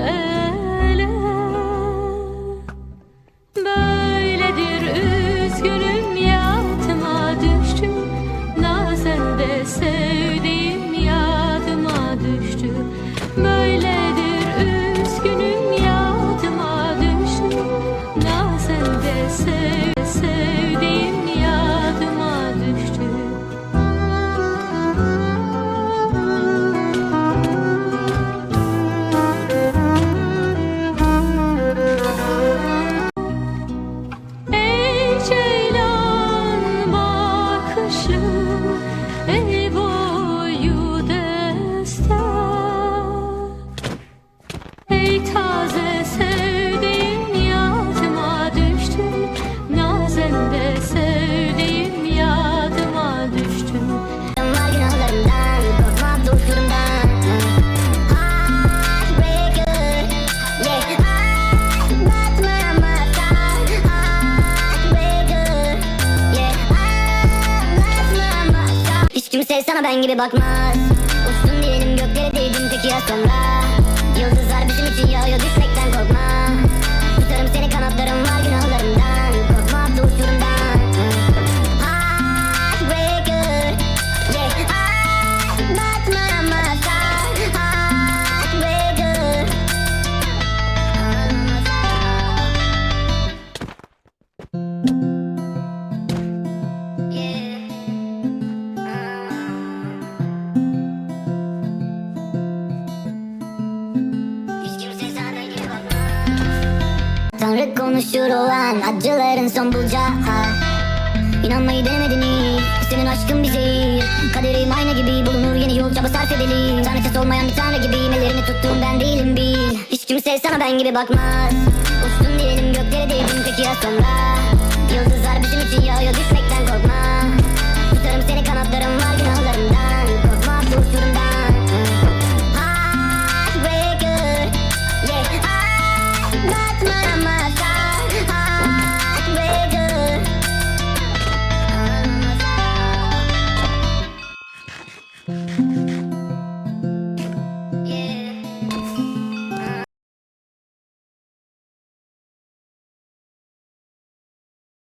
böyle. Böyledir üzgünüm yatıma düştüm. Nazen sevdiğim yatıma düştü. Böyledir üzgünüm yatıma düştüm. Nazen de Hiç kimse sana ben gibi bakmaz. Uçtun diyelim göklere değdin peki ya sonra? Tanrı konuşur olan acıların son bulacağı İnanmayı denemedin hiç Senin aşkın bir zehir Kaderim ayna gibi bulunur yeni yol çaba sarf edilir Tanrı ses olmayan bir tanrı gibiyim Ellerini tuttuğum ben değilim bil. Hiç kimse sana ben gibi bakmaz. Uçtum diyelim göklere değdim peki ya sonra. Yıldızlar bizim için yağıyor düşmekten korkma. Tutarım seni kanatlarım var günahlarımdan. Korkma kurşunumdan Heartbreaker Yeah, heartbreaker. Mm-hmm.